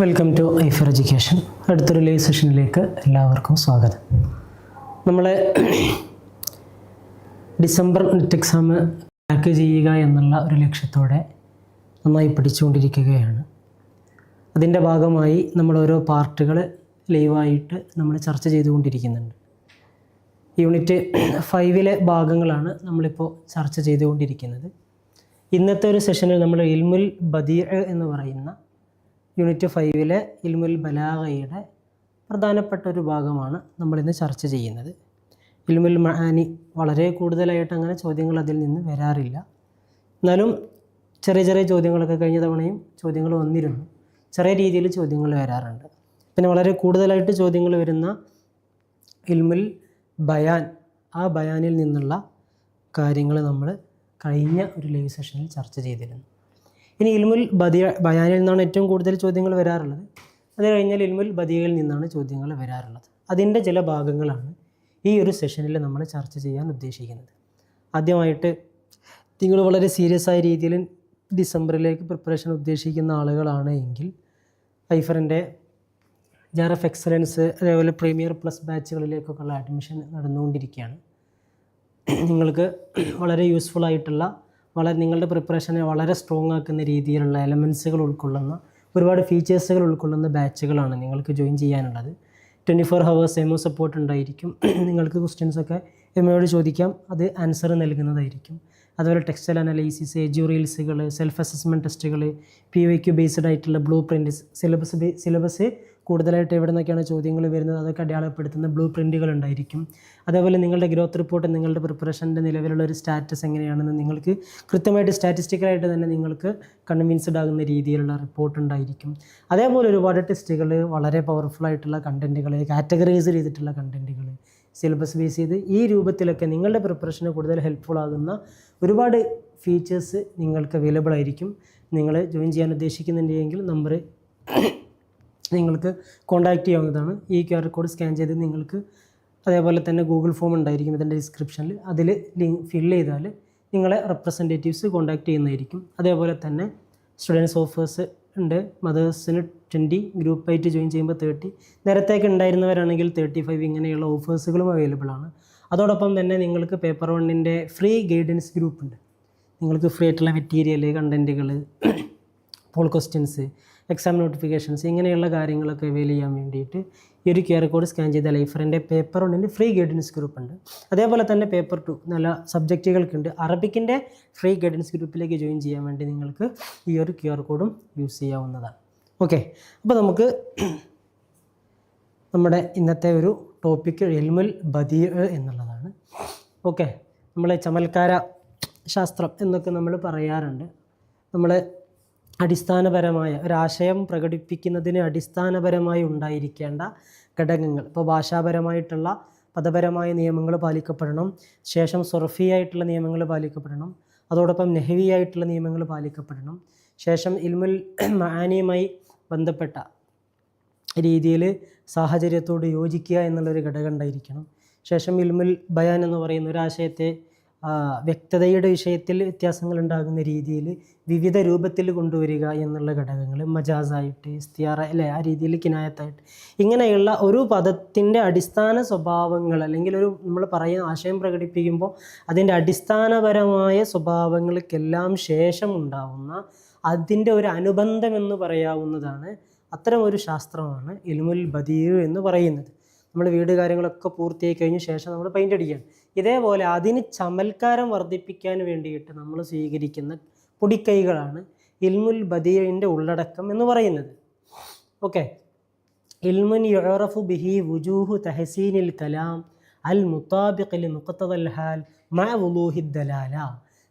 Welcome to Aifer education അടുത്തൊരു live സെഷനിലേക്ക് എല്ലാവർക്കും സ്വാഗതം. നമ്മൾ ഡിസംബർ നെറ്റ് എക്സാം ക്രാക്ക് ചെയ്യുക എന്നുള്ള ഒരു ലക്ഷ്യത്തോടെ നന്നായി പഠിച്ചുകൊണ്ടിരിക്കുകയാണ്. അതിന്റെ ഭാഗമായി നമ്മൾ ഓരോ പാർട്ടുകൾ ലൈവായിട്ട് നമ്മൾ ചർച്ച ചെയ്തുകൊണ്ടിരിക്കുന്നുണ്ട്. യൂണിറ്റ് ഫൈവിലെ ഭാഗങ്ങളാണ് നമ്മളിപ്പോൾ ചർച്ച ചെയ്തുകൊണ്ടിരിക്കുന്നത്. ഇന്നത്തെ ഒരു സെഷനിൽ നമ്മൾ ഇൽമുൽ ബദീർ എന്ന് പറയുന്ന യൂണിറ്റ് ഫൈവിലെ ഇൽമുൽ ബലാഗയുടെ പ്രധാനപ്പെട്ട ഒരു ഭാഗമാണ് നമ്മളിന്ന് ചർച്ച ചെയ്യുന്നത്. ഇൽമുൽ മഹാനി വളരെ കൂടുതലായിട്ട് അങ്ങനെ ചോദ്യങ്ങൾ അതിൽ നിന്ന് വരാറില്ല. എന്നാലും ചെറിയ ചെറിയ ചോദ്യങ്ങളൊക്കെ കഴിഞ്ഞ തവണയും ചോദ്യങ്ങൾ വന്നിരുന്നു. ചെറിയ രീതിയിൽ ചോദ്യങ്ങൾ വരാറുണ്ട്. പിന്നെ വളരെ കൂടുതലായിട്ട് ചോദ്യങ്ങൾ വരുന്ന ഇൽമുൽ ബയാൻ ആ ബയാനിൽ നിന്നുള്ള കാര്യങ്ങൾ നമ്മൾ കഴിഞ്ഞ ഒരു ലൈവ് സെഷനിൽ ചർച്ച ചെയ്തിരുന്നു. ഇനി ഇൽമുൽ ബദിയ ബയാനിൽ നിന്നാണ് ഏറ്റവും കൂടുതൽ ചോദ്യങ്ങൾ വരാറുള്ളത്. അത് കഴിഞ്ഞാൽ ഇൽമുൽ ബദിയയിൽ നിന്നാണ് ചോദ്യങ്ങൾ വരാറുള്ളത്. അതിന്റെ ചില ഭാഗങ്ങളാണ് ഈ ഒരു സെഷനിൽ നമ്മൾ ചർച്ച ചെയ്യാൻ ഉദ്ദേശിക്കുന്നത്. ആദ്യമായിട്ട് നിങ്ങൾ വളരെ സീരിയസ് ആയ രീതിയിൽ ഡിസംബറിലേക്ക് പ്രിപ്പറേഷൻ ഉദ്ദേശിക്കുന്ന ആളുകളാണ് എങ്കിൽ ഐഫറിന്റെ ജാർ എഫ് എക്സലൻസ് അതേപോലെ പ്രീമിയർ പ്ലസ് ബാച്ചുകളിലേക്കൊക്കെയുള്ള അഡ്മിഷൻ നടന്നുകൊണ്ടിരിക്കുകയാണ്. നിങ്ങൾക്ക് വളരെ യൂസ്ഫുൾ ആയിട്ടുള്ള വളരെ നിങ്ങളുടെ പ്രിപ്പറേഷനെ വളരെ സ്ട്രോങ് ആക്കുന്ന രീതിയിലുള്ള എലമെൻസുകൾ ഉൾക്കൊള്ളുന്ന ഒരുപാട് ഫീച്ചേഴ്സുകൾ ഉൾക്കൊള്ളുന്ന ബാച്ചുകളാണ് നിങ്ങൾക്ക് ജോയിൻ ചെയ്യാനുള്ളത്. ട്വന്റി ഫോർ ഹവേഴ്സ് എമോ സപ്പോർട്ട് ഉണ്ടായിരിക്കും. നിങ്ങൾക്ക് ക്വസ്റ്റ്യൻസൊക്കെ എമ്മയോട് ചോദിക്കാം. അത് ആൻസർ നൽകുന്നതായിരിക്കും. അതുപോലെ ടെക്സ്റ്റൽ അനാലിസിസ് എജുറീൽസുകൾ സെൽഫ് അസസ്മെന്റ് ടെസ്റ്റുകൾ പി വൈ ക്യു ബേസ്ഡ് ആയിട്ടുള്ള ബ്ലൂ പ്രിന്റ് സിലബസ് സിലബസ് കൂടുതലായിട്ട് എവിടെ നിന്നൊക്കെയാണ് ചോദ്യങ്ങൾ വരുന്നത് അതൊക്കെ അടയാളപ്പെടുത്തുന്ന ബ്ലൂ പ്രിന്റുകൾ ഉണ്ടായിരിക്കും അതേപോലെ നിങ്ങളുടെ ഗ്രോത്ത് റിപ്പോർട്ട് നിങ്ങളുടെ പ്രിപ്പറേഷന്റെ നിലവിലുള്ള ഒരു സ്റ്റാറ്റസ് എങ്ങനെയാണെന്ന് നിങ്ങൾക്ക് കൃത്യമായിട്ട് സ്റ്റാറ്റിസ്റ്റിക്കലായിട്ട് തന്നെ നിങ്ങൾക്ക് കൺവിൻസ്ഡ് ആകുന്ന രീതിയിലുള്ള റിപ്പോർട്ട് ഉണ്ടായിരിക്കും അതേപോലെ ഒരുപാട് ടെസ്റ്റുകൾ വളരെ പവർഫുൾ ആയിട്ടുള്ള കണ്ടന്റുകൾ കാറ്റഗറൈസ് ചെയ്തിട്ടുള്ള കണ്ടന്റുകൾ സിലബസ് ബേസ് ചെയ്ത് ഈ രൂപത്തിലൊക്കെ നിങ്ങളുടെ പ്രിപ്പറേഷന് കൂടുതൽ ഹെൽപ്ഫുൾ ആകുന്ന ഒരുപാട് ഫീച്ചേഴ്സ് നിങ്ങൾക്ക് അവൈലബിൾ ആയിരിക്കും. നിങ്ങൾ ജോയിൻ ചെയ്യാൻ ഉദ്ദേശിക്കുന്നുണ്ടെങ്കിൽ നമ്പർ നിങ്ങൾക്ക് കോൺടാക്റ്റ് ചെയ്യാവുന്നതാണ്. ഈ ക്യു ആർ കോഡ് സ്കാൻ ചെയ്ത് നിങ്ങൾക്ക് അതേപോലെ തന്നെ ഗൂഗിൾ ഫോം ഉണ്ടായിരിക്കും ഇതിന്റെ ഡിസ്ക്രിപ്ഷനിൽ അതിൽ ലിങ്ക് ഫില്ല് ചെയ്താൽ നിങ്ങളെ റെപ്രസെന്റേറ്റീവ്സ് കോൺടാക്റ്റ് ചെയ്യുന്നതായിരിക്കും. അതേപോലെ തന്നെ സ്റ്റുഡൻസ് ഓഫേഴ്സ് ഉണ്ട്. മദേഴ്സിന് ട്വന്റി ഗ്രൂപ്പായിട്ട് ജോയിൻ ചെയ്യുമ്പോൾ തേർട്ടി നേരത്തേക്ക് ഉണ്ടായിരുന്നവരാണെങ്കിൽ തേർട്ടി ഫൈവ് ഇങ്ങനെയുള്ള ഓഫേഴ്സുകളും അവൈലബിൾ ആണ്. അതോടൊപ്പം തന്നെ നിങ്ങൾക്ക് പേപ്പർ വണ്ണിന്റെ ഫ്രീ ഗൈഡൻസ് ഗ്രൂപ്പ് ഉണ്ട്. നിങ്ങൾക്ക് ഫ്രീ ആയിട്ടുള്ള മെറ്റീരിയൽ കണ്ടന്റുകൾ പോൾ ക്വസ്റ്റ്യൻസ് എക്സാം നോട്ടിഫിക്കേഷൻസ് ഇങ്ങനെയുള്ള കാര്യങ്ങളൊക്കെ അവൈൽ ചെയ്യാൻ വേണ്ടിയിട്ട് ഈ ഒരു ക്യു ആർ കോഡ് സ്കാൻ ചെയ്ത ലൈഫറിന്റെ പേപ്പർ വണ്ണിന്റെ ഫ്രീ ഗൈഡൻസ് ഗ്രൂപ്പ് ഉണ്ട്. അതേപോലെ തന്നെ പേപ്പർ ടു നല്ല സബ്ജക്റ്റുകൾക്കുണ്ട് അറബിക്കിന്റെ ഫ്രീ ഗൈഡൻസ് ഗ്രൂപ്പിലേക്ക് ജോയിൻ ചെയ്യാൻ വേണ്ടി നിങ്ങൾക്ക് ഈ ഒരു ക്യു ആർ കോഡും യൂസ് ചെയ്യാവുന്നതാണ്. ഓക്കെ അപ്പോൾ നമുക്ക് നമ്മുടെ ഇന്നത്തെ ഒരു ടോപ്പിക്ക് എൽമുൽ ബദീ എന്നുള്ളതാണ്. ഓക്കെ നമ്മളെ ചമൽക്കാര ശാസ്ത്രം എന്നൊക്കെ നമ്മൾ പറയാറുണ്ട്. നമ്മൾ അടിസ്ഥാനപരമായ ഒരാശയം പ്രകടിപ്പിക്കുന്നതിന് അടിസ്ഥാനപരമായി ഉണ്ടായിരിക്കേണ്ട ഘടകങ്ങൾ. ഇപ്പോൾ ഭാഷാപരമായിട്ടുള്ള പദപരമായ നിയമങ്ങൾ പാലിക്കപ്പെടണം. ശേഷം സൊറഫിയായിട്ടുള്ള നിയമങ്ങൾ പാലിക്കപ്പെടണം. അതോടൊപ്പം നെഹവിയായിട്ടുള്ള നിയമങ്ങൾ പാലിക്കപ്പെടണം. ശേഷം ഇൽമുൽ മാനിയുമായി ബന്ധപ്പെട്ട രീതിയിൽ സാഹചര്യത്തോട് യോജിക്കുക എന്നുള്ളൊരു ഘടകം ഉണ്ടായിരിക്കണം. ശേഷം ഇൽമുൽ ബയാൻ എന്ന് പറയുന്ന ഒരാശയത്തെ വ്യക്തതയുടെ വിഷയത്തിൽ വ്യത്യാസങ്ങൾ ഉണ്ടാകുന്ന രീതിയിൽ വിവിധ രൂപത്തിൽ കൊണ്ടുവരിക എന്നുള്ള ഘടകങ്ങൾ മജാസായിട്ട് ഇസ്തിയാറ അല്ലെ ആ രീതിയിൽ കിനായത്തായിട്ട്. ഇങ്ങനെയുള്ള ഒരു പദത്തിന്റെ അടിസ്ഥാന സ്വഭാവങ്ങൾ അല്ലെങ്കിൽ ഒരു നമ്മൾ പറയുന്ന ആശയം പ്രകടിപ്പിക്കുമ്പോൾ അതിന്റെ അടിസ്ഥാനപരമായ സ്വഭാവങ്ങൾക്കെല്ലാം ശേഷം ഉണ്ടാവുന്ന അതിന്റെ ഒരു അനുബന്ധം എന്ന് പറയാവുന്നതാണ് അത്തരം ഒരു ശാസ്ത്രമാണ് ഇൽമുൽ ബദീർ എന്ന് പറയുന്നത്. നമ്മൾ വീട് കാര്യങ്ങളൊക്കെ പൂർത്തിയായി കഴിഞ്ഞ ശേഷം നമ്മൾ പെയിന്റ് അടിക്കുകയാണ്. ഇതേപോലെ അതിന് ചമൽക്കാരം വർദ്ധിപ്പിക്കാൻ വേണ്ടിയിട്ട് നമ്മൾ സ്വീകരിക്കുന്ന പൊടിക്കൈകളാണ് ഇൽമുൽ ബദീറിന്റെ ഉള്ളടക്കം എന്ന് പറയുന്നത്. ഓക്കെ. ഇൽമുൻ യുറഫു ബിഹി വുജൂഹു തഹസീനിൽ കലാം അൽ മുത്താബിഖിൽ മുഖത്തൽ ഹാൽ മ വുലൂഹി ദലാല.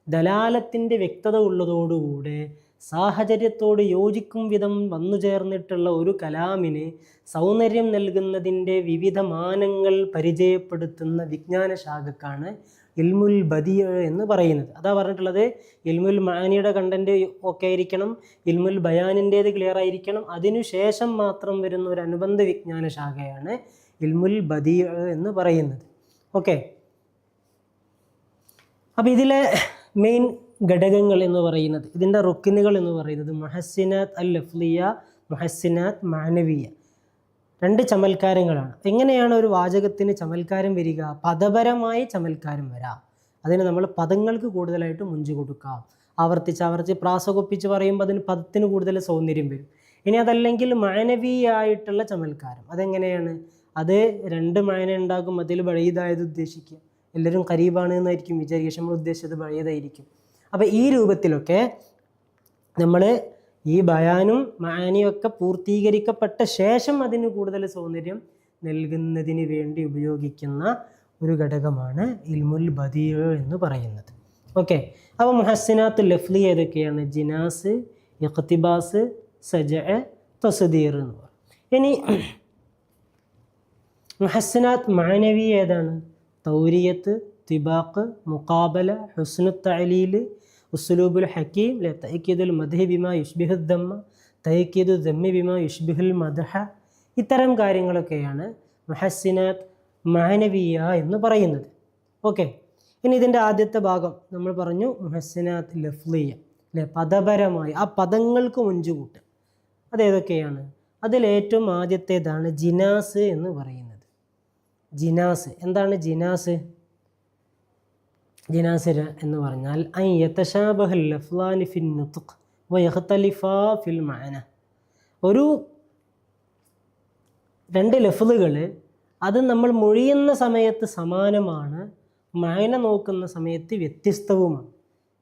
ദലാലത്തിന്റെ വ്യക്തത ഉള്ളതോടുകൂടെ സാഹചര്യത്തോട് യോജിക്കും വിധം വന്നു ചേർന്നിട്ടുള്ള ഒരു കലാമിന് സൗന്ദര്യം നൽകുന്നതിന്റെ വിവിധ മാനങ്ങൾ പരിചയപ്പെടുത്തുന്ന വിജ്ഞാന ശാഖക്കാണ് ഇൽമുൽ ബദിയ എന്ന് പറയുന്നത്. അതാ പറഞ്ഞിട്ടുള്ളത് ഇൽമുൽ മാനിയുടെ കണ്ടന്റ് ഒക്കെ ആയിരിക്കണം ഇൽമുൽ ബയാനിന്റേത് ക്ലിയർ ആയിരിക്കണം. അതിനുശേഷം മാത്രം വരുന്ന ഒരു അനുബന്ധ വിജ്ഞാന ശാഖയാണ് ഇൽമുൽ ബദിയ എന്ന് പറയുന്നത്. ഓക്കെ. അപ്പോൾ ഇതിലെ മെയിൻ ഘടകങ്ങൾ എന്ന് പറയുന്നത് ഇതിന്റെ റുക്കിനുകൾ എന്ന് പറയുന്നത് മഹസിനാത് അൽ ലഫ്ലിയ മഹസിനാത് മാനവീയ. രണ്ട് ചമൽക്കാരങ്ങളാണ്. എങ്ങനെയാണ് ഒരു വാചകത്തിന് ചമൽക്കാരം വരിക? പദപരമായി ചമൽക്കാരം വരാം. അതിന് നമ്മൾ പദങ്ങൾക്ക് കൂടുതലായിട്ട് മുഞ്ചു കൊടുക്കാം. ആവർത്തിച്ച് ആവർത്തിച്ച് പ്രാസകൊപ്പിച്ച് പറയുമ്പോൾ അതിന് പദത്തിന് കൂടുതൽ സൗന്ദര്യം വരും. ഇനി അതല്ലെങ്കിൽ മാനവീയായിട്ടുള്ള ചമൽക്കാരം. അതെങ്ങനെയാണ്? അത് രണ്ട് മായന ഉണ്ടാകും അതിൽ ബഴീതായത് ഉദ്ദേശിക്കുക. എല്ലാവരും കരീബാണ് എന്നായിരിക്കും വിചാരിക്കുക. നമ്മൾ ഉദ്ദേശിച്ചത് ബഴീതായിരിക്കും അപ്പോൾ ഈ രൂപത്തിലൊക്കെ നമ്മൾ ഈ ബയാനും മാനിയും ഒക്കെ പൂർത്തീകരിക്കപ്പെട്ട ശേഷം അതിന് കൂടുതൽ സൗന്ദര്യം നൽകുന്നതിന് വേണ്ടി ഉപയോഗിക്കുന്ന ഒരു ഘടകമാണ് ഇൽമുൽ ബദീർ എന്ന് പറയുന്നത്. ഓക്കെ. അപ്പോൾ മുഹസ്സിനാത്ത് ലഫ്ലി ഏതൊക്കെയാണ്? ജിനാസ് ഇഖ്തിബാസ് സജ തസദീർ എന്ന് പറയും. ഇനി മുഹസ്സിനാത്ത് മാനവി ഏതാണ്? തൗരിയത്ത് തിബാക്ക് മുഖാബല ഹുസ്നു തലീൽ ഉസ്ലൂബുൽ ഹക്കീം ലെ തൈക്കീദുൽ മദ്ഹി ബിമ യുഷ്ബിഹു ദമ്മ തൈക്കീദു ദമ്മി ബിമ യുഷ്ബിഹുൽ മദ്ഹ ഇത്തരം കാര്യങ്ങളൊക്കെയാണ് മഹസിനാത്ത് മാനവിയ എന്ന് പറയുന്നത്. ഓക്കെ. ഇനി ഇതിന്റെ ആദ്യത്തെ ഭാഗം നമ്മൾ പറഞ്ഞു മുഹസ്സിനാത്ത് ലഫ്ലിയ അല്ലെ പദപരമായി ആ പദങ്ങൾക്ക് മുഞ്ചുകൂട്ട്. അതേതൊക്കെയാണ് അതിലേറ്റവും ആദ്യത്തേതാണ് ജിനാസ് എന്ന് പറയുന്നത്. ജിനാസ്. എന്താണ് ജിനാസ്? ജിനാസ് ര- എന്ന് പറഞ്ഞാൽ ഐ ലഫ്ലാനി ഫിൻ വയഖ്തലിഫാ ഫിൽ മഅന. ഒരു രണ്ട് ലഫ്ലുകൾ അത് നമ്മൾ മൊഴിയുന്ന സമയത്ത് സമാനമാണ് മായന നോക്കുന്ന സമയത്ത് വ്യത്യസ്തവുമാണ്.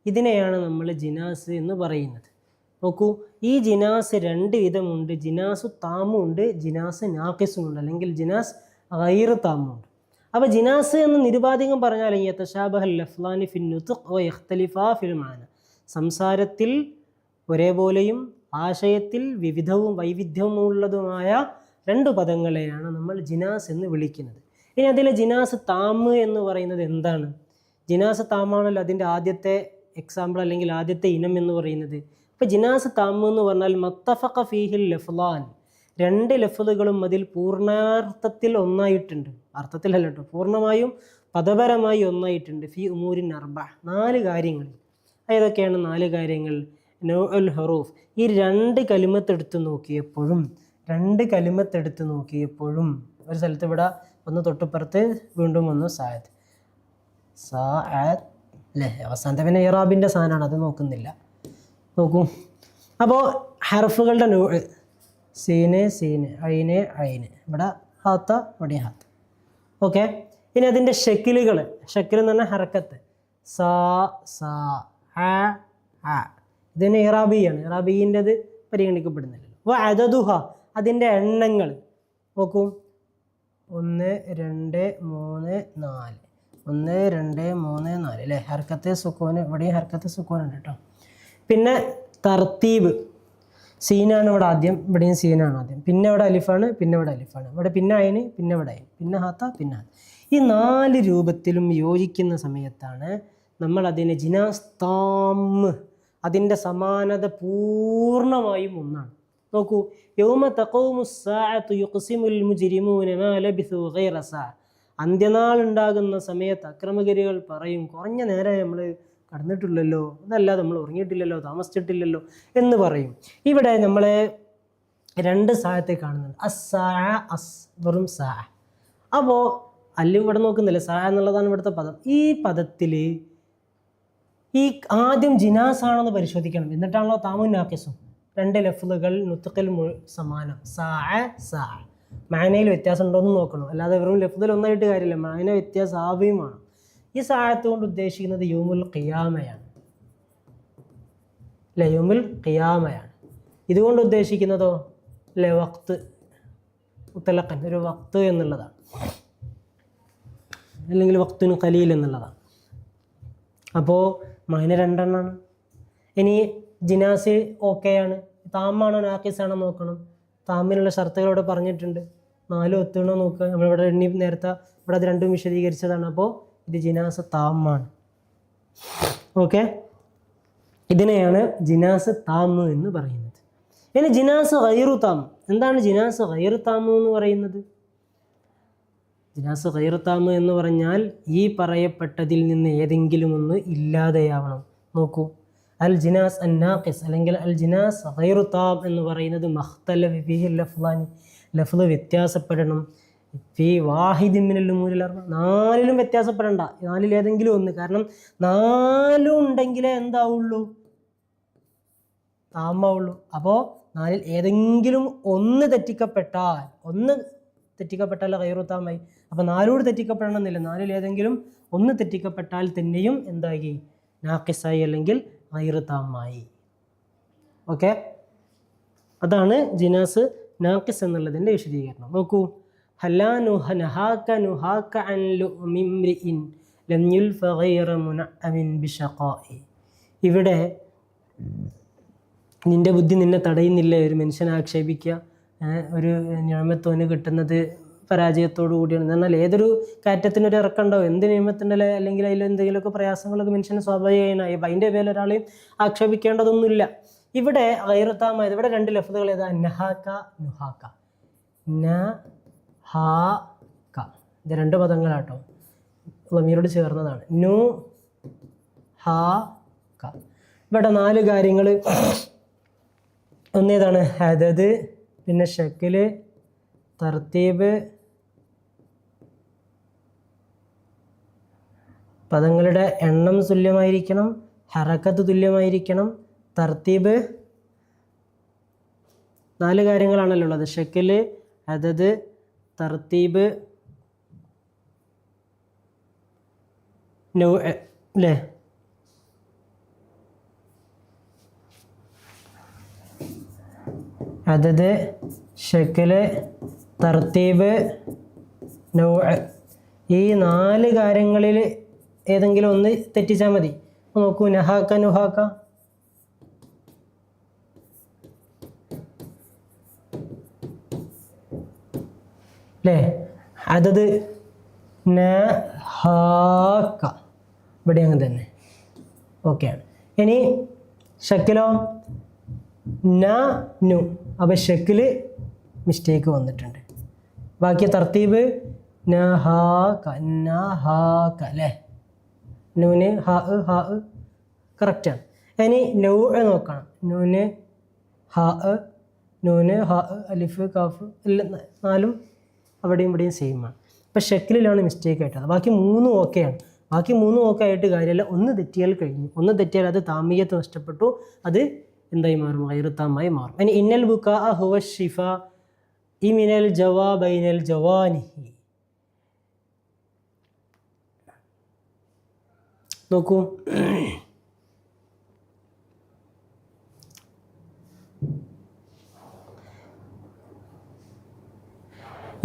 ഇതിനെയാണ് നമ്മൾ ജിനാസ് എന്ന് പറയുന്നത്. നോക്കൂ ഈ ജിനാസ് രണ്ട് വിധമുണ്ട്. ജിനാസു താമുണ്ട് ജിനാസ് നാക്കിസുമുണ്ട് അല്ലെങ്കിൽ ജിനാസ് ഗൈർ താമുണ്ട്. അപ്പോൾ ജിനാസ് എന്ന് നിരുപാധികം പറഞ്ഞാൽ സംസാരത്തിൽ ഒരേപോലെയും ആശയത്തിൽ വിവിധവും വൈവിധ്യവുമുള്ളതുമായ രണ്ട് പദങ്ങളെയാണ് നമ്മൾ ജിനാസ് എന്ന് വിളിക്കുന്നത്. ഇനി അതിലെ ജിനാസ് താമ് എന്ന് പറയുന്നത് എന്താണ്? ജിനാസ് താമാണല്ലോ അതിന്റെ ആദ്യത്തെ എക്സാമ്പിൾ അല്ലെങ്കിൽ ആദ്യത്തെ ഇനം എന്ന് പറയുന്നത്. അപ്പോൾ ജിനാസ് താമ് എന്ന് പറഞ്ഞാൽ മത്തഫഖ ഫീഹിൽ ലഫ്ലാൻ. രണ്ട് ലഫ്ലുകളും അതിൽ പൂർണാർത്ഥത്തിൽ ഒന്നായിട്ടുണ്ട്. അർത്ഥത്തിലല്ല കേട്ടോ പൂർണമായും പദപരമായി ഒന്നായിട്ടുണ്ട്. ഫി ഉമൂരിൻ അർബ. നാല് കാര്യങ്ങൾ. ഏതൊക്കെയാണ് നാല് കാര്യങ്ങൾ? നോ അൽ ഹറൂഫ്. ഈ രണ്ട് കലിമത്തെടുത്ത് നോക്കിയപ്പോഴും രണ്ട് കലിമത്തെടുത്ത് നോക്കിയപ്പോഴും ഒരു സ്ഥലത്ത് ഇവിടെ ഒന്ന് തൊട്ടുപ്പുറത്ത് വീണ്ടും ഒന്ന് സാദ് സാ അല്ലേ? അവസാനത്തെ പിന്നെ ഇറാബിന്റെ സാധനമാണ്. അത് നോക്കുന്നില്ല. നോക്കൂ. അപ്പോൾ ഹർഫുകളുടെ നോ സീന് സീന് ഐനെ ഐനെ. ഇവിടെ ഹാത്ത ഇവിടെ ഹാത്ത്. ഓക്കെ? ഇനി അതിന്റെ ഷെക്കിലുകൾ ഷെക്കിൽ എന്ന് പറഞ്ഞാൽ ഹർക്കത്ത് സാ സാ ആ ആ ഇതിന് ഇറാബിയാണ്. ഇറാബീന്റെത് പരിഗണിക്കപ്പെടുന്നില്ലല്ലോ. അപ്പോൾ അതതുഹ അതിന്റെ എണ്ണങ്ങൾ നോക്കൂ. ഒന്ന് രണ്ട് മൂന്ന് നാല്. ഒന്ന് രണ്ട് മൂന്ന് നാല്. അല്ലേ? ഹർക്കത്തെ സുക്കോന് ഇവിടെയും ഹർക്കത്തെ സുക്കോനുണ്ട് കേട്ടോ. പിന്നെ തർത്തീബ്. സീനാണ് ഇവിടെ ആദ്യം ഇവിടെയും സീനാണ് ആദ്യം. പിന്നെ ഇവിടെ അലിഫാണ് പിന്നെ ഇവിടെ അലിഫാണ്. ഇവിടെ പിന്നെ അയിന് പിന്നെ ഇവിടെ അയിന്. പിന്നെ ഹാത്ത പിന്നെ ഹാത്ത. ഈ നാല് രൂപത്തിലും യോജിക്കുന്ന സമയത്താണ് നമ്മൾ അതിനെ ജിനാസ്താമ് അതിന്റെ സമാനത പൂർണമായും ഒന്നാണ്. നോക്കൂ യൗമ അന്ത്യനാൾ ഉണ്ടാകുന്ന സമയത്ത് അക്രമഗിരികൾ പറയും കുറഞ്ഞ നേരം നമ്മൾ കടന്നിട്ടില്ലല്ലോ അതല്ല നമ്മൾ ഉറങ്ങിയിട്ടില്ലല്ലോ താമസിച്ചിട്ടില്ലല്ലോ എന്ന് പറയും. ഇവിടെ നമ്മൾ രണ്ട് സാഹത്തെ കാണുന്നുണ്ട്. അസ്സാ അസ് വെറും സാ. അപ്പോൾ അല്ലും ഇവിടെ നോക്കുന്നില്ല? സാ എന്നുള്ളതാണ് ഇവിടുത്തെ പദം. ഈ പദത്തിൽ ഈ ആദ്യം ജിനാസ് ആണെന്ന് പരിശോധിക്കണം. എന്നിട്ടാണല്ലോ താമുൻ നാക്കിസും രണ്ട് ലഫ്ലുകൾ നുത്തുക്കൽ സമാനം. സാ സാ. മാനയിൽ വ്യത്യാസം ഉണ്ടോ എന്ന് നോക്കണം. അല്ലാതെ വെറും ലഫ്തിൽ ഒന്നായിട്ട് കാര്യമില്ല. മാന വ്യത്യാസം ആവുകയുമാണ് ഈ സാഹത്ത് കൊണ്ട് ഉദ്ദേശിക്കുന്നത് യൂമുൽ ഖിയാമയാണ്. അല്ലേ യൂമുൽ ഖിയാമയാണ്. ഇതുകൊണ്ട് ഉദ്ദേശിക്കുന്നതോ? അല്ലേ വക്ത് മുത്തലക്കൻ ഒരു വക്ത് എന്നുള്ളതാണ്. അല്ലെങ്കിൽ വക്തിന് കലീൽ എന്നുള്ളതാണ്. അപ്പോൾ മൈന രണ്ടെണ്ണമാണ് ഇനി ജിനാസ് ഓക്കെയാണ്. താമാണോ നാക്കീസാണോ നോക്കണം. താമിനുള്ള ഷർത്തുകളോട് പറഞ്ഞിട്ടുണ്ട്. നാലും ഒത്തുണോ നോക്കുക. നമ്മളിവിടെ എണ്ണി നേരത്തെ ഇവിടെ അത് രണ്ടും വിശദീകരിച്ചതാണ്. അപ്പോൾ ഇത് ജിനാസ താമാണ് ഓക്കെ ഇതിനെയാണ് ജിനാസ് താമു എന്ന് പറയുന്നത്. ഇനി ജിനാസ് ഗൈറു താമു. എന്താണ് ജിനാസ് ഗൈറു താമു എന്ന് പറയുന്നത്? ജിനാസ് ഗൈറു താമു എന്ന് പറഞ്ഞാൽ ഈ പറയപ്പെട്ടതിൽ നിന്ന് ഏതെങ്കിലും ഒന്ന് ഇല്ലാതെയാവണം. നോക്കൂ. അൽ ജിനാസ് അന്നാഖിസ് അല്ലെങ്കിൽ അൽ ജിനാസ് ഗൈറു താം എന്ന് പറയുന്നത് മഖ്തല ലഫ്ലാനി ലഫ്ല് വ്യത്യാസപ്പെടണം. ഫി വാഹിദി മിനൽ മൂലിൽ നാലിലും വ്യത്യാസപ്പെടണ്ട. നാലിൽ ഏതെങ്കിലും ഒന്ന്. കാരണം നാലും ഉണ്ടെങ്കിലേ എന്താവുള്ളൂ? താമാവുള്ളൂ അപ്പോൾ നാലിൽ ഏതെങ്കിലും ഒന്ന് തെറ്റിക്കപ്പെട്ടാൽ ഒന്ന് തെറ്റിക്കപ്പെട്ടാൽ കയറുത്താമായി അപ്പോൾ നാലോട് തെറ്റിക്കപ്പെടണമെന്നില്ല. നാലിൽ ഏതെങ്കിലും ഒന്ന് തെറ്റിക്കപ്പെട്ടാൽ തന്നെയും എന്തായി? നാക്കിസായി അല്ലെങ്കിൽ കയറുത്താമായി ഓക്കെ? അതാണ് ജിനാസ് നാക്കിസ് എന്നുള്ളതിന്റെ വിശദീകരണം. നോക്കൂ. ഇവിടെ നിന്റെ ബുദ്ധി നിന്നെ തടയുന്നില്ല ഒരു മനുഷ്യനെ ആക്ഷേപിക്കുക ഒരു നിയമത്തോന് കിട്ടുന്നത് പരാജയത്തോടു കൂടിയാണ്. എന്ന് പറഞ്ഞാൽ ഏതൊരു കയറ്റത്തിനൊരു ഇറക്കമുണ്ടാവും. എന്ത് നിയമത്തിന്റെ അല്ലെങ്കിൽ അതിൽ എന്തെങ്കിലുമൊക്കെ പ്രയാസങ്ങളൊക്കെ മനുഷ്യന് സ്വാഭാവികമായി അപ്പം അതിന്റെ പേരിൽ ഒരാളെയും ആക്ഷേപിക്കേണ്ടതൊന്നുമില്ല. ഇവിടെ ഗൈറത്താമായത് ഇവിടെ രണ്ട് ലഫ്തകൾ ഏതാ? നഹാക്ക നുഹാക്ക ന ഹാ ക. ഇത് രണ്ട് പദങ്ങളാട്ടോ. ലമീരോട് ചേർന്നതാണ്. നു ഹാ ക. ഇവിടെ നാല് കാര്യങ്ങൾ ഒന്നേതാണ് ഹദത് പിന്നെ ഷക്കിൽ തർത്തീബ്. പദങ്ങളുടെ എണ്ണം തുല്യമായിരിക്കണം ഹറക്കത്ത് തുല്യമായിരിക്കണം തർത്തീബ്. നാല് കാര്യങ്ങളാണല്ലോ ഉള്ളത്. ഷക്കിൽ അതത് തർത്തീബ് അല്ലേ അതത് ഷക്കൽ തർത്തീബ് ഈ നാല് കാര്യങ്ങളിൽ ഏതെങ്കിലും ഒന്ന് തെറ്റിച്ചാൽ മതി. നോക്കൂ നഹാക്ക നുഹാക്ക. അല്ലേ അതത് ഇവിടെ അങ്ങനെ തന്നെ. ഓക്കെയാണ് ഇനി ഷക്കിലോ? ന അപ്പോൾ ഷക്കിൽ മിസ്റ്റേക്ക് വന്നിട്ടുണ്ട്. ബാക്കി തർത്തീബ് അല്ലേ നൂന് ഹ ഹ കറക്റ്റാണ് ഇനി നൗ നോക്കണം. നൂന് ഹ നൂന് ഹ അലിഫ് കാഫ് എല്ലാം നാലും അവിടെയും ഇവിടെയും സെയിം ആണ് ഇപ്പം ഷെക്കിലാണ് മിസ്റ്റേക്ക് ആയിട്ടത്. ബാക്കി മൂന്നും ഓക്കെയാണ് ബാക്കി മൂന്നും ഓക്കെ ആയിട്ട് കാര്യമല്ല. ഒന്ന് തെറ്റിയാൽ കഴിഞ്ഞു. ഒന്ന് തെറ്റിയാൽ അത് താമീയത്ത് നഷ്ടപ്പെട്ടു. അത് എന്തായി മാറും? ഐറുത്താമായി മാറും. അതിന് ഇന്നൽ ബുക്ക ഹുവ ഷിഫ ഇമിനൽ ജവാബൈനൽ ജവാനിഹി നോക്കൂ.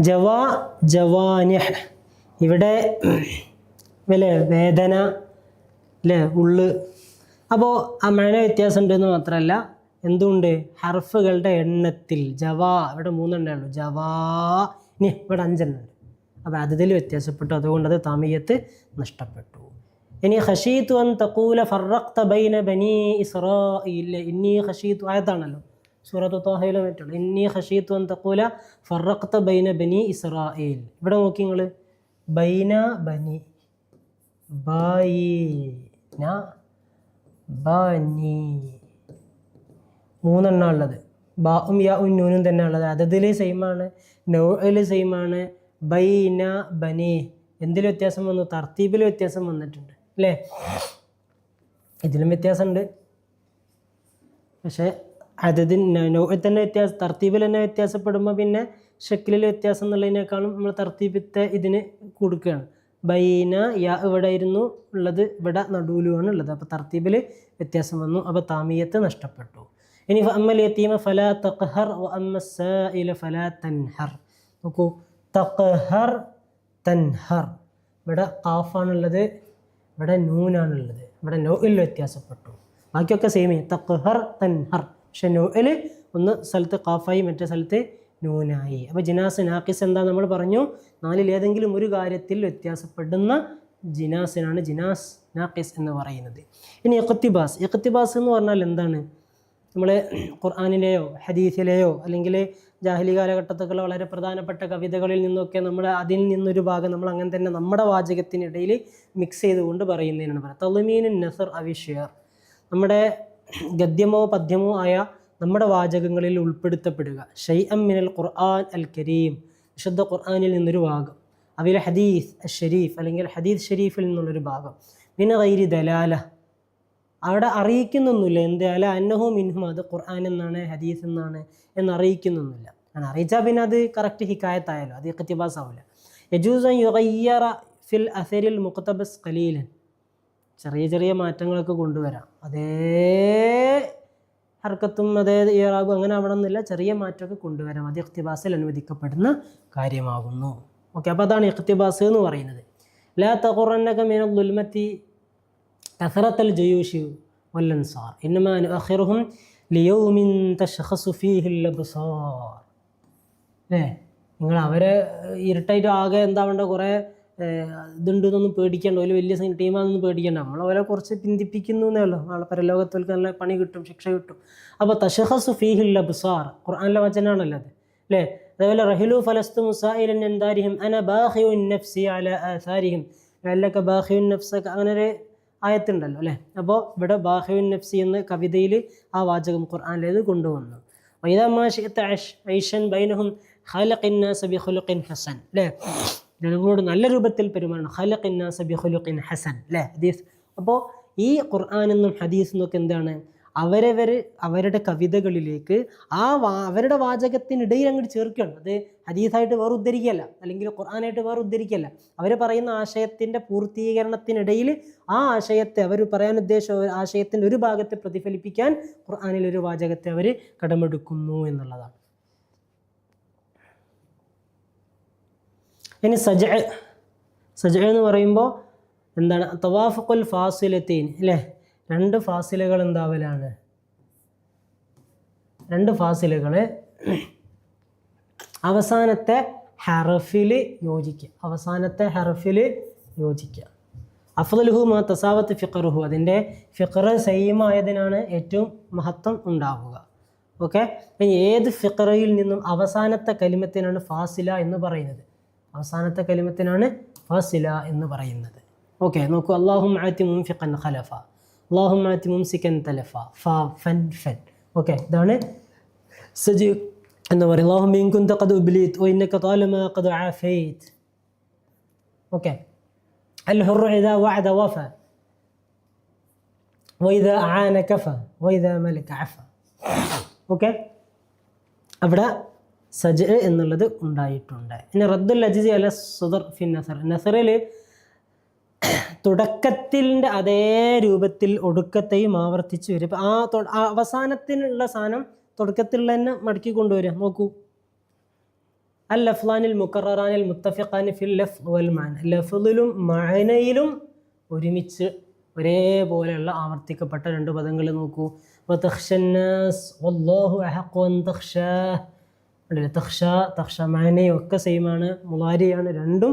ജവാ ജവാനിഹ് ഇവിടെ അല്ലേ വേദന അല്ലേ ഉള്ള്. അപ്പോൾ ആ മഴ വ്യത്യാസം ഉണ്ടെന്ന് മാത്രമല്ല എന്തുണ്ട്? ഹർഫുകളുടെ എണ്ണത്തിൽ ജവാ ഇവിടെ മൂന്നെണ്ണേ ഉള്ളൂ. ജവാ ഇനി ഇവിടെ അഞ്ചെണ്ണം ഉണ്ട്. അപ്പോൾ അതിൽ വ്യത്യാസപ്പെട്ടു. അതുകൊണ്ട് അത് തമിയത്ത് നഷ്ടപ്പെട്ടു. ഇനി ഖഷീത്തു അൻ തഖൂല ഫറഖ്ത ബൈന ബനി ഇസ്രാഈൽ ഇന്നി ഖഷീത്തു ആയതാണല്ലോ സൂറത്ത് താഹയിലെ മറ്റുള്ള ഇന്നി ഹഷീത്തു തഖൂല ഫറഖ്ത ബൈന ബനി ഇസ്രായേൽ ഇവിടെ നോക്കി നിങ്ങൾ ബൈന ബനി. ബൈന ബനി. മൂന്നെണ്ണ ഉള്ളത്. ബാവും യാ ഉന്നൂനും തന്നെ ഉള്ളത്. അതതിൽ സെയിമാണ്. നോയിൽ സെയിമാണ്. ബൈന ബനി. എന്തിൽ വ്യത്യാസം വന്നു? തർത്തീബിൽ വ്യത്യാസം വന്നിട്ടുണ്ട്. അല്ലേ? ഇതിലും വ്യത്യാസമുണ്ട് പക്ഷേ നോയിൽ തന്നെ വ്യത്യാസം തർത്തീബിൽ തന്നെ വ്യത്യാസപ്പെടുമ്പോൾ പിന്നെ ഷക്കിലിൽ വ്യത്യാസം എന്നുള്ളതിനേക്കാളും നമ്മൾ തർത്തീബത്തെ ഇതിന് കൊടുക്കുകയാണ്. ബൈന യാ ഇവിടെ ആയിരുന്നു ഉള്ളത് ഇവിടെ നടുവിലുമാണ് ഉള്ളത്. അപ്പോൾ തർത്തീബിൽ വ്യത്യാസം വന്നു അപ്പോൾ താമീയത്ത് നഷ്ടപ്പെട്ടു. ഇനി അമ്മൽ യത്തീമ ഫല തഖഹർ അമ്മ ഫല തൻഹർ. നോക്കൂ തഖഹർ തൻഹർ. ഇവിടെ കാഫാണുള്ളത് ഇവിടെ നൂനാണുള്ളത്. ഇവിടെ നോയിൽ വ്യത്യാസപ്പെട്ടു. ബാക്കിയൊക്കെ സെയിമേ തഖഹർ തൻഹർ. പക്ഷെ നോയിൽ ഒന്ന് സ്ഥലത്ത് കാഫായി മറ്റേ സ്ഥലത്ത് നൂനായി. അപ്പോൾ ജിനാസ് നാക്കിസ് എന്താ നമ്മൾ പറഞ്ഞു? നാലിൽ ഏതെങ്കിലും ഒരു കാര്യത്തിൽ വ്യത്യാസപ്പെടുന്ന ജിനാസിനാണ് ജിനാസ് നാക്കിസ് എന്ന് പറയുന്നത്. ഇനി എക്കത്തിബാസ് എക്കത്തിബാസ് എന്ന് പറഞ്ഞാൽ എന്താണ്? നമ്മൾ ഖുർആാനിലെയോ ഹദീസിലെയോ അല്ലെങ്കിൽ ജാഹിലി കാലഘട്ടത്തിലുള്ള വളരെ പ്രധാനപ്പെട്ട കവിതകളിൽ നിന്നൊക്കെ നമ്മൾ അതിൽ നിന്നൊരു ഭാഗം നമ്മൾ അങ്ങനെ തന്നെ നമ്മുടെ വാചകത്തിനിടയിൽ മിക്സ് ചെയ്തുകൊണ്ട് പറയുന്നതിനാണ് പറയുന്നത്. തളുമീനു നസർ അവിഷയർ. നമ്മുടെ ഗദ്യമോ പദ്യമോ ആയ നമ്മുടെ വാചകങ്ങളിൽ ഉൾപ്പെടുത്തപ്പെടുക. ഷൈ അമ്മിനൽ ഖുർആൻ അൽ കരീം. വിശുദ്ധ ഖുർആാനിൽ നിന്നൊരു ഭാഗം. അവിൽ ഹദീസ് ഷെരീഫ് അല്ലെങ്കിൽ ഹദീസ് ഷെരീഫിൽ നിന്നുള്ളൊരു ഭാഗം. പിന്നെ വൈരി ദലാല. അവിടെ അറിയിക്കുന്നൊന്നുമില്ല. എന്ത്? അന്നഹു മിൻഹും. അത് ഖുർആൻ എന്നാണ് ഹദീസ് എന്നാണ് എന്ന് അറിയിക്കുന്നൊന്നുമില്ല ഞാൻ അറിയിച്ചാൽ പിന്നെ അത് കറക്റ്റ് ഹിക്കായത്തായാലോ? അത് കത്തിബാസ് ആവില്ല യജൂസൻ യുഗയ്യറ ഫിൽ അസരിൽ മുഖത്തബസ് കലീലൻ ചെറിയ ചെറിയ മാറ്റങ്ങളൊക്കെ കൊണ്ടുവരാം. അതേ ഹർക്കത്തും അതേ ഇറാബും അങ്ങനെ ആവണമെന്നില്ല ചെറിയ മാറ്റമൊക്കെ കൊണ്ടുവരാം. അത് ഇഖ്തിബാസിൽ അനുവദിക്കപ്പെടുന്ന കാര്യമാകുന്നു. ഓക്കെ അപ്പോൾ അതാണ് ഇഖ്തിബാസ് എന്ന് പറയുന്നത്. ലാ തഖുറന്നക മിന ദുൽമത്തി കസറത്തൽ ജയൂഷി വല്ലൻസാർ ഇന്നമാ അനുഅഖിറുഹും ലിയൗമിൻ തശ്ഖസു ഫീഹിൽ അബ്സാർ. അല്ലേ? നിങ്ങൾ അവരെ ഇരുട്ടായിട്ട് ആകെ എന്താ വേണ്ട കുറേ ഇതുണ്ടെന്നൊന്നും പേടിക്കേണ്ട. ഒരു വലിയ ടീമാണെന്നൊന്നും പേടിക്കേണ്ട. നമ്മൾ അവരെ കുറച്ച് പിന്തിപ്പിക്കുന്നു എന്നേ ഉള്ളൂ നാളെ പരലോകത്തോൽക്ക് നല്ല പണി കിട്ടും ശിക്ഷ കിട്ടും. അപ്പോൾ തഷഹസ് ഫീഹിൽ അബ്സാർ ഖുർആാനിലെ വചനാണല്ലോ അത്. അല്ലേ? അതേപോലെ റഹിലു ഫലസ്തു മുസായിലൻ എന്താരിഹിം അന ബാഹിയു നഫ്സി അല ആസാരിഹിം. അല്ലൊക്കെ ബാഹിയു നഫ്സക അങ്ങനെ ഒരു ആയത്തുണ്ടല്ലോ അല്ലേ? അപ്പോൾ ഇവിടെ ബാഹിയുൻ നഫ്സി എന്ന കവിതയിൽ ആ വാചകം ഖുർആാനിലേത് കൊണ്ടുവന്നു. ഐഷൻ ബൈനഹും ബിഖുലുഖിൻ ഹസൻ. അല്ലേ? ജനങ്ങളോട് നല്ല രൂപത്തിൽ പെരുമാറണം. ബിഖുലുഖിൻ ഹസൻ അല്ലേ? ഹദീസ്. അപ്പോൾ ഈ ഖുർആൻ എന്നും ഹദീസ് എന്നൊക്കെ എന്താണ്? അവരവർ അവരുടെ കവിതകളിലേക്ക് ആ വാ അവരുടെ വാചകത്തിനിടയിൽ അങ്ങോട്ട് ചേർക്കുകയാണ്. അത് ഹദീസായിട്ട് വേറെ ഉദ്ധരിക്കുകയല്ല. അല്ലെങ്കിൽ ഖുർആനായിട്ട് വേറെ ഉദ്ധരിക്കുകയല്ല. അവർ പറയുന്ന ആശയത്തിന്റെ പൂർത്തീകരണത്തിനിടയിൽ ആ ആശയത്തെ അവർ പറയാൻ ഉദ്ദേശിച്ച ഒരു ആശയത്തിന്റെ ഒരു ഭാഗത്തെ പ്രതിഫലിപ്പിക്കാൻ ഖുർആാനിലൊരു വാചകത്തെ അവർ കടമെടുക്കുന്നു എന്നുള്ളതാണ്. ഇനി സജ സജ എന്ന് പറയുമ്പോൾ എന്താണ്? തവാഫുൽ ഫാസിലത്തീൻ അല്ലേ? രണ്ട് ഫാസിലകൾ എന്താവലാണ്? രണ്ട് ഫാസിലുകൾ അവസാനത്തെ ഹറഫിൽ യോജിക്കുക. അവസാനത്തെ ഹറഫിൽ യോജിക്കുക. അഫ്ദലുഹു മാ തസാവത്ത് ഫിഖറുഹു. അതിന്റെ ഫിഖർ സെയിമായതിനാണ് ഏറ്റവും മഹത്വം ഉണ്ടാവുക. ഓക്കെ? ഏത് ഫിഖറയിൽ നിന്നും അവസാനത്തെ കലിമത്തിനാണ് ഫാസില എന്ന് പറയുന്നത്? അവസാനത്തെ കലിമത്തിനാണ് ഫാസില എന്ന് പറയുന്നത് ഓക്കെ നോക്കൂ അള്ളാഹും ആറ്റി മുംഫിഖൻ ഖലഫ അള്ളാഹും ആറ്റി മുംസിക്കൻ തലഫ ഫ ഫൻ ഫൻ ഓക്കെ ഇതാണ് സജി എന്ന് പറയും അള്ളാഹു മീൻകുൻ തഖദ് ഉബ്ലീത് ഓ ഇന്നക താലമ ഖദ് ആഫൈത് ഓക്കെ الحر إذا وعد وفى وإذا أعان كفى وإذا ملك عفى ഓക്കെ അവിടെ സജ എന്നുള്ളത് ഉണ്ടായിട്ടുണ്ട്. ഇനി റദ്ദുൽ അജിസി അല്ല സുദർ ഫിൻ നസർ. നസറിൽ തുടക്കത്തിന്റെ അതേ രൂപത്തിൽ ഒടുക്കത്തെയും ആവർത്തിച്ച് വരും. ഇപ്പം ആ അവസാനത്തിനുള്ള സാധനം തുടക്കത്തിലുള്ള തന്നെ മടക്കി കൊണ്ടുവരിക നോക്കൂ. അൽ ലഫ്ലാനിൽ മുക്കറാനിൽ മുത്തഫിഖാനി ഫിൽ ലഫ് വൽ മാൻ. ലഫ്ലിലും മഴനയിലും ഒരുമിച്ച് ഒരേപോലെയുള്ള ആവർത്തിക്കപ്പെട്ട രണ്ട് പദങ്ങൾ നോക്കൂ. വല്ലാഹു ഉണ്ടല്ലേ തഹ്ഷ തഹ്ഷ മാനയും ഒക്കെ സെയിമാണ് മുലാരിയാണ് രണ്ടും.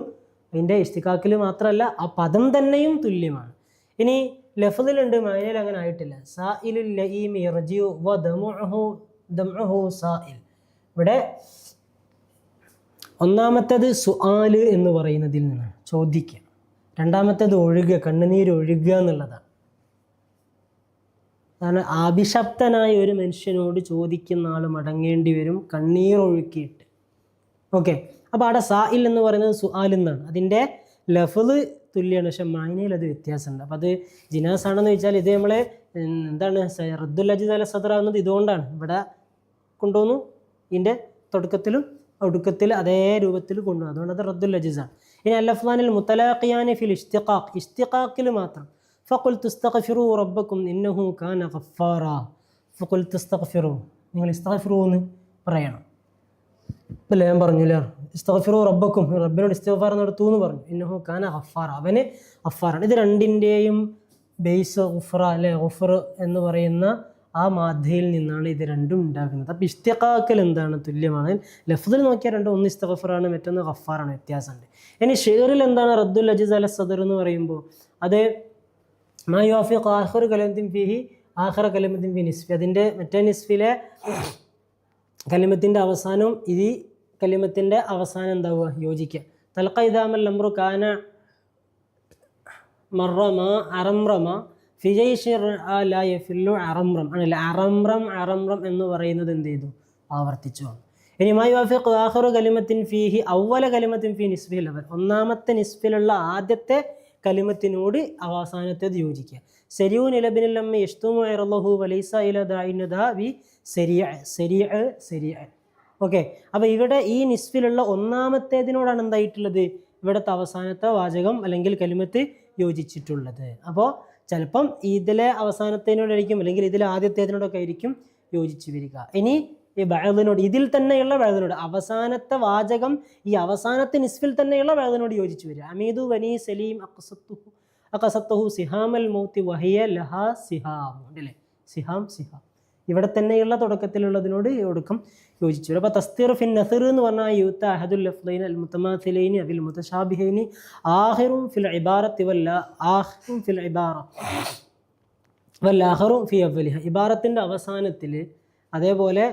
അതിന്റെ ഇഷ്തിക്കാക്കിൽ മാത്രമല്ല ആ പദം തന്നെയും തുല്യമാണ്. ഇനി ലഫദിലുണ്ട് മാനയിൽ അങ്ങനെ ആയിട്ടില്ല. സായിലുൽ ലഈം യർജിഉ വ സായിൽ ഇവിടെ ഒന്നാമത്തേത് സുആൽ എന്ന് പറയുന്നതിൽ നിന്നാണ്. ചോദിക്കുക രണ്ടാമത്തേത് ഒഴുകുക കണ്ണുനീര് ഒഴുകുക എന്നുള്ളതാണ്. കാരണം അഭിശപ്തനായ ഒരു മനുഷ്യനോട് ചോദിക്കുന്ന ആൾ മടങ്ങേണ്ടി വരും കണ്ണീർ ഒഴുക്കിയിട്ട്. ഓക്കെ. അപ്പോൾ അവിടെ സായിൽ എന്ന് പറയുന്നത് സുആൽ എന്നാണ്. അതിന്റെ ലഫൽ തുല്യമാണ് പക്ഷെ മായനയിൽ അത് വ്യത്യാസമുണ്ട്. അപ്പോൾ അത് ജിനാസ് ആണെന്ന് വെച്ചാൽ ഇത് നമ്മളെ എന്താണ് റദ്ദുൽ അജിദ് അല സദർ ആവുന്നത് ഇതുകൊണ്ടാണ്. ഇവിടെ കൊണ്ടുവന്നു ഇതിന്റെ തുടക്കത്തിലും ഒടുക്കത്തിൽ അതേ രൂപത്തിൽ കൊണ്ടുവന്നു. അതുകൊണ്ട് അത് റദ്ദുൽ അജിസാണ്. ഇനി അല്ലഫ്ലാനിൽ മുത്തലാഖിയാനി ഫിൽ ഇഷ്തിഖാഖ്. ഇഷ്തിഖാഖിൽ മാത്രം. ഫഖുൽ തുസ്തഖഫിറു റബ്ബക്കും ഇന്നഹു ഖാന ഖഫാറ ഫഖുൽ തുസ്തഖഫിറു നിങ്ങൾ ഇസ്തഗ്ഫിറു എന്ന് പറയണം. ഇപ്പം ഞാൻ പറഞ്ഞില്ല ഇസ്തഗ്ഫിറു റബ്ബക്കും റബ്ബിനോട് ഇസ്തഫാറ നടത്തു എന്ന് പറഞ്ഞു. ഇന്നഹു ഖാന ഖഫാറ അവന് ഗഫാറാണ്. ഇത് രണ്ടിന്റെയും ബേസ് ഉഫ്ര അല്ലെ? ഉഫർ എന്ന് പറയുന്ന ആ മാധ്യയിൽ നിന്നാണ് ഇത് രണ്ടും ഉണ്ടാകുന്നത്. അപ്പോൾ ഇസ്തിഖാക്കൽ എന്താണ് തുല്യമാണ്? ലഫ്ദിൽ നോക്കിയാൽ രണ്ടും ഒന്ന് ഇസ്തഖഫറാണ് മറ്റൊന്ന് ഖഫാറാണ് വ്യത്യാസമുണ്ട്. ഇനി ഷെയറിൽ എന്താണ് റദ്ദുൽ അജിസ് അല സദർ എന്ന് പറയുമ്പോൾ അത് മാ യുവാഫിഖ് കലിമത്തിൻ ഫിഹി ആഹ്റ ഫി നിസ്ഫി. അതിന്റെ മറ്റേ നിസ്ഫിലെ കലിമത്തിന്റെ അവസാനവും ഈ കലിമത്തിന്റെ അവസാനം എന്താവുക? യോജിക്കുക. തൽക്ക ഇതാമൽ അമ്രു കാന മറമ അറംറമ ഫിജൈഷി ലാ ഫില്ലു അറംറം. ആണല്ലേ? അറംറം അറംറം എന്ന് പറയുന്നത് എന്ത് ചെയ്തു? ആവർത്തിച്ചു ഇനി മായി വാഫിഖ് കലിമത്തിൻ ഫീഹി ഔവല കലിമത്തിൻ ഫി നിസ്ഫിൽ. അവർ ഒന്നാമത്തെ നിസ്ഫിലുള്ള ആദ്യത്തെ കലിമത്തിനോട് അവസാനത്തേത് യോജിക്കുക. സെരിയു നിലബിനല്ലമ്മ യഷ്തുമു ഇറലഹു വലൈസ ഇല ദാഇനദ വി സെരിയ സെരിയ സെരിയ ഓക്കെ. അപ്പോൾ ഇവിടെ ഈ നിസ്ഫിലുള്ള ഒന്നാമത്തേതിനോടാണ് എന്തായിട്ടുള്ളത്? ഇവിടുത്തെ അവസാനത്തെ വാചകം അല്ലെങ്കിൽ കലിമത്ത് യോജിച്ചിട്ടുള്ളത്. അപ്പോൾ ചിലപ്പം ഇതിലെ അവസാനത്തേനോടായിരിക്കും അല്ലെങ്കിൽ ഇതിലെ ആദ്യത്തേതിനോടൊക്കെ ആയിരിക്കും യോജിച്ച് വരിക. ഇനി ഈ വഴുതിനോട് ഇതിൽ തന്നെയുള്ള വഴുതിനോട് അവസാനത്തെ വാചകം ഈ അവസാനത്തെ നിസ്ഫിൽ തന്നെയുള്ള വഴുതിനോട് യോജിച്ചു വരിക. അമീദു വനി സലീം അക്കസത്തുഹു സിഹാമൽ മൗത്തി വഹിയ ലഹ സിഹാം ഉണ്ടല്ലേ സിഹാം സിഹാം. ഇവിടെ തന്നെയുള്ള തുടക്കത്തിലുള്ളതിനോട് ഒടുക്കം യോജിച്ചു അപ്പോൾ തസ്തീർ ഫിൻ നസർ എന്ന് പറഞ്ഞാൽ യൂത്ത അഹദുൽ ലഫ്ലൈൻ അൽ മുത്തമാസിലൈനി അവിൽ മുത്തഷാബിഹൈനി ആഹിറും ഫിൽ ഇബാറത്തി വല്ല ആഹിറും ഫിൽ ഇബാറ വല്ല വല്ലാഹറും ഫി അവലിഹ ഇബാറത്തിന്റെ അവസാനത്തിൽ അതേപോലെ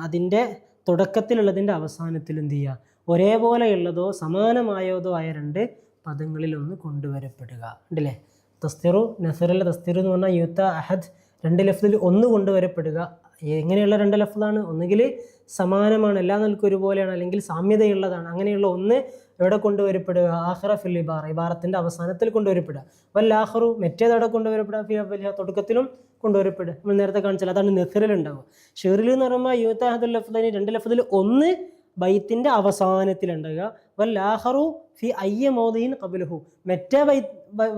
അതിന്റെ തുടക്കത്തിലുള്ളതിന്റെ അവസാനത്തിൽ എന്ത് ചെയ്യുക? ഒരേപോലെയുള്ളതോ സമാനമായതോ ആയ രണ്ട് പദങ്ങളിലൊന്ന് കൊണ്ടുവരപ്പെടുക. ഉണ്ടല്ലേ തസ്തിറു നസറല്ല തസ്തിറു എന്ന് പറഞ്ഞാൽ യൂത്ത അഹദ് രണ്ട് ലഫ്തിൽ ഒന്ന് കൊണ്ടുവരപ്പെടുക. എങ്ങനെയുള്ള രണ്ട് ലഫ്താണ് ഒന്നുകിൽ സമാനമാണ് എല്ലാ നിൽക്കും ഒരുപോലെയാണ് അല്ലെങ്കിൽ സാമ്യതയുള്ളതാണ്. അങ്ങനെയുള്ള ഒന്ന് എവിടെ കൊണ്ടുവരപ്പെടുക? ആഹ്റ ഫിൽ ഇബാറ ഇബാറത്തിന്റെ അവസാനത്തിൽ കൊണ്ടുവരപ്പെടുക. വല്ലാഹറു മറ്റേതവിടെ കൊണ്ടുവരപ്പെടുക? തുടക്കത്തിലും കൊണ്ടുവരപ്പെടുക നമ്മൾ നേരത്തെ കാണിച്ചാൽ അതാണ് നെസറിൽ ഉണ്ടാവുക. ഷെറിൽ എന്ന് പറയുമ്പോൾ യൂത്ത് അഹദുൽ ലഫ്ദിന് രണ്ട് ലഫ്ദിൽ ഒന്ന് ബൈത്തിന്റെ അവസാനത്തിലുണ്ടാകുക വല്ലാഹറു ഫി അയ്യ മോദീൻ കബുലഹു മറ്റേ ബൈ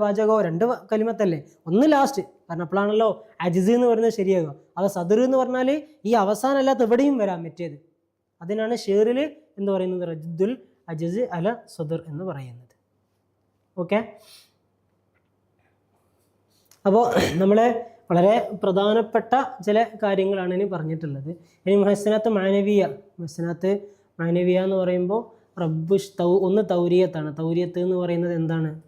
വാചകോ രണ്ട് കലിമത്തല്ലേ? ഒന്ന് ലാസ്റ്റ് കാരണം അപ്പോഴാണല്ലോ അജിസ് എന്ന് പറയുന്നത് ശരിയാകുക അത് സദർ എന്ന് പറഞ്ഞാൽ ഈ അവസാനം അല്ലാത്ത എവിടെയും വരാം മറ്റേത്. അതിനാണ് ഷെറിൽ എന്ന് പറയുന്നത്? റജിദുൽ അജിസ് അല സദർ എന്ന് പറയുന്നത്. ഓക്കെ അപ്പോൾ നമ്മൾ വളരെ പ്രധാനപ്പെട്ട ചില കാര്യങ്ങളാണ് ഇനി പറഞ്ഞിട്ടുള്ളത്. ഇനി മഹസനാത്ത് മാനവീയ മഹസനാത്ത് മാനവീയ എന്ന് പറയുമ്പോൾ റബ്ബുഷ് തൗ ഒന്ന് തൗരിയത്താണ്. തൗരിയത്ത് എന്ന് പറയുന്നത് എന്താണ്?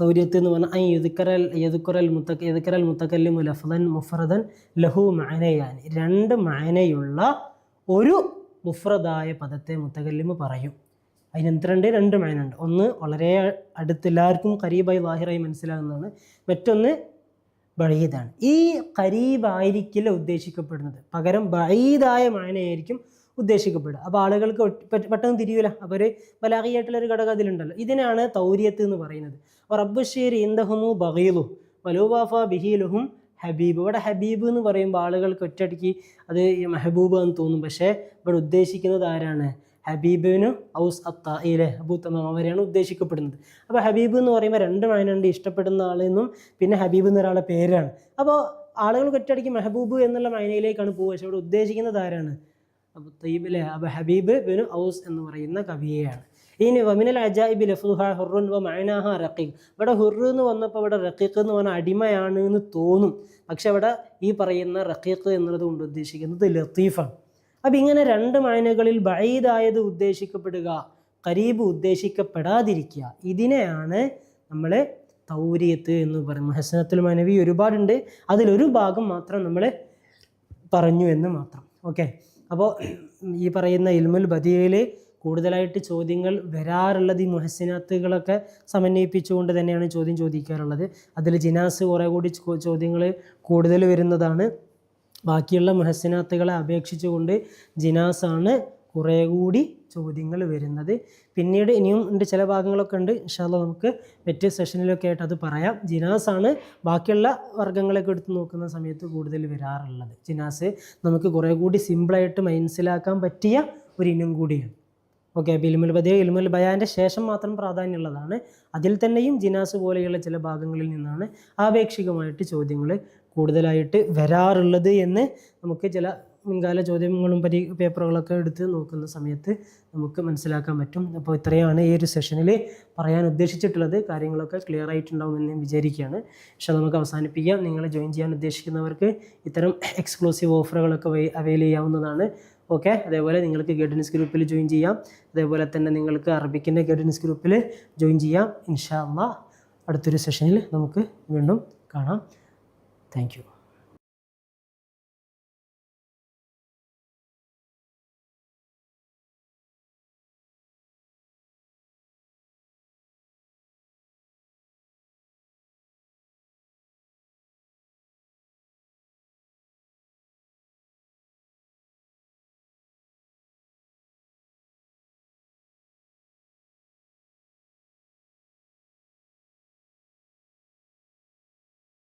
തൗരിയത്ത് എന്ന് പറഞ്ഞാൽ ഐ യുദുക്കറൽ യദുക്കറൽ മുത്തക്ക യദുക്കറൽ മുത്തക്കല്ലിമു ലഫ്ദൻ മുഫ്രദൻ ലഹു മാനയാൻ രണ്ട് മാനയുള്ള ഒരു മുഫ്രദായ പദത്തെ മുത്തകല്ലിമ് പറയും. അതിന് എന്തുണ്ട് രണ്ട് മാനുണ്ട് ഒന്ന് വളരെ അടുത്ത് എല്ലാവർക്കും കരീബായി വാഹിറായി മനസ്സിലാകുന്നതാണ്. മറ്റൊന്ന് ബഴീദാണ് ഈ കരീബായിരിക്കില്ല ഉദ്ദേശിക്കപ്പെടുന്നത്. പകരം ബഴീദായ മായനയായിരിക്കും ഉദ്ദേശിക്കപ്പെടുക. അപ്പോൾ ആളുകൾക്ക് പെട്ടെന്ന് തിരിയൂല. അപ്പോൾ ഒരു ബലാഹിയായിട്ടുള്ള ഘടകം അതിലുണ്ടല്ലോ. ഇതിനാണ് തൗര്യത്ത് എന്ന് പറയുന്നത്. അപ്പോൾ റബ്ബുഷീർ ഇന്ദഹുമു ബഹീലു വലൂബാഫ ബിഹീലുഹും ഹബീബ്. ഇവിടെ ഹബീബ് എന്ന് പറയുമ്പോൾ ആളുകൾക്ക് ഒറ്റയടിക്ക് അത് മെഹബൂബ് എന്ന് തോന്നും. പക്ഷേ ഇവിടെ ഉദ്ദേശിക്കുന്നത് ആരാണ്? ഹബീബിനു ഔസ് അത്തായിലെ അബൂ തമാം അവരെയാണ് ഉദ്ദേശിക്കപ്പെടുന്നത്. അപ്പോൾ ഹബീബ് എന്ന് പറയുമ്പോൾ രണ്ട് മാനുണ്ട് ഇഷ്ടപ്പെടുന്ന ആളെന്നും പിന്നെ ഹബീബ് എന്നൊരാളുടെ പേരാണ്. അപ്പോൾ ആളുകൾ ഒറ്റയടിക്ക് മെഹബൂബ് എന്നുള്ള മൈനയിലേക്കാണ് പോകുക പക്ഷേ അവിടെ ഉദ്ദേശിക്കുന്നത് ആരാണ്? അബു തയ്യബ് അല്ലേ? അബു ഹബീബ് ബിനു ഔസ് എന്ന് പറയുന്ന കവിയെയാണ്. ഇനി വമിനൽ അജായിബി ലഫുഹ ഹുറുൻ വ മൈനാഹ റഖീഖ്. ഇവിടെ ഹുറു എന്ന് വന്നപ്പോൾ ഇവിടെ റഖീഖ് എന്ന് പറഞ്ഞാൽ അടിമയാണ് എന്ന് തോന്നും. പക്ഷെ അവിടെ ഈ പറയുന്ന റഖീഖ് എന്നുള്ളത് കൊണ്ട് ഉദ്ദേശിക്കുന്നത് ലത്തീഫാണ്. അപ്പം ഇങ്ങനെ രണ്ട് മൈനകളിൽ ബൈദായത് ഉദ്ദേശിക്കപ്പെടുക കരീബ് ഉദ്ദേശിക്കപ്പെടാതിരിക്കുക. ഇതിനെയാണ് നമ്മൾ തൗരിയത്ത് എന്ന് പറയും ഹസനത്തുൽ മനവി ഒരുപാടുണ്ട്. അതിലൊരു ഭാഗം മാത്രം നമ്മൾ പറഞ്ഞു എന്ന് മാത്രം. ഓക്കെ? അപ്പോൾ ഈ പറയുന്ന ഇൽമുൽ ബദിയയിൽ കൂടുതലായിട്ട് ചോദ്യങ്ങൾ വരാറുള്ളത് ഈ മുഹസിനാത്തുകളൊക്കെ സമന്വയിപ്പിച്ചുകൊണ്ട് തന്നെയാണ് ചോദ്യം ചോദിക്കാറുള്ളത്. അതിൽ ജിനാസ് കുറേ കൂടി ചോദ്യങ്ങൾ കൂടുതൽ വരുന്നതാണ്. ബാക്കിയുള്ള മുഹസിനാത്തുകളെ അപേക്ഷിച്ചുകൊണ്ട് ജിനാസാണ് കുറേ കൂടി ചോദ്യങ്ങൾ വരുന്നത്. പിന്നീട് ഇനിയും ഉണ്ട് ചില ഭാഗങ്ങളൊക്കെ ഉണ്ട്. ഇൻഷാല്ല നമുക്ക് മറ്റ് സെഷനിലൊക്കെ ആയിട്ട് അത് പറയാം. ജിനാസാണ് ബാക്കിയുള്ള വർഗങ്ങളൊക്കെ എടുത്ത് നോക്കുന്ന സമയത്ത് കൂടുതൽ വരാറുള്ളത്. ജിനാസ് നമുക്ക് കുറേ കൂടി സിമ്പിളായിട്ട് മനസ്സിലാക്കാൻ പറ്റിയ ഒരു ഇനം കൂടിയാണ്. ഓക്കെ അപ്പോൾ ഇൽമുൽ ബദിയ ഇൽമുൽ ബയാന്റെ ശേഷം മാത്രം പ്രാധാന്യമുള്ളതാണ്. അതിൽ തന്നെയും ജിനാസ് പോലെയുള്ള ചില ഭാഗങ്ങളിൽ നിന്നാണ് ആപേക്ഷികമായിട്ട് ചോദ്യങ്ങൾ കൂടുതലായിട്ട് വരാറുള്ളത് എന്ന് നമുക്ക് ചില മുൻകാല ചോദ്യങ്ങളും പരി പേപ്പറുകളൊക്കെ എടുത്ത് നോക്കുന്ന സമയത്ത് നമുക്ക് മനസ്സിലാക്കാൻ പറ്റും. അപ്പോൾ ഇത്രയാണ് ഈ ഒരു സെഷനിൽ പറയാൻ ഉദ്ദേശിച്ചിട്ടുള്ളത്. കാര്യങ്ങളൊക്കെ ക്ലിയർ ആയിട്ടുണ്ടാവുമെന്ന് വിചാരിക്കുകയാണ്. പക്ഷേ നമുക്ക് അവസാനിപ്പിക്കാം. നിങ്ങൾ ജോയിൻ ചെയ്യാൻ ഉദ്ദേശിക്കുന്നവർക്ക് ഇത്തരം എക്സ്ക്ലൂസീവ് ഓഫറുകളൊക്കെ അവൈൽ ചെയ്യാവുന്നതാണ്. ഓക്കെ അതേപോലെ നിങ്ങൾക്ക് ഗൈഡൻസ് ഗ്രൂപ്പിൽ ജോയിൻ ചെയ്യാം. അതേപോലെ തന്നെ നിങ്ങൾക്ക് അറബിക്കിന്റെ ഗൈഡൻസ് ഗ്രൂപ്പിൽ ജോയിൻ ചെയ്യാം. ഇൻഷാ അള്ളാ. അടുത്തൊരു സെഷനിൽ നമുക്ക് വീണ്ടും കാണാം. Thank you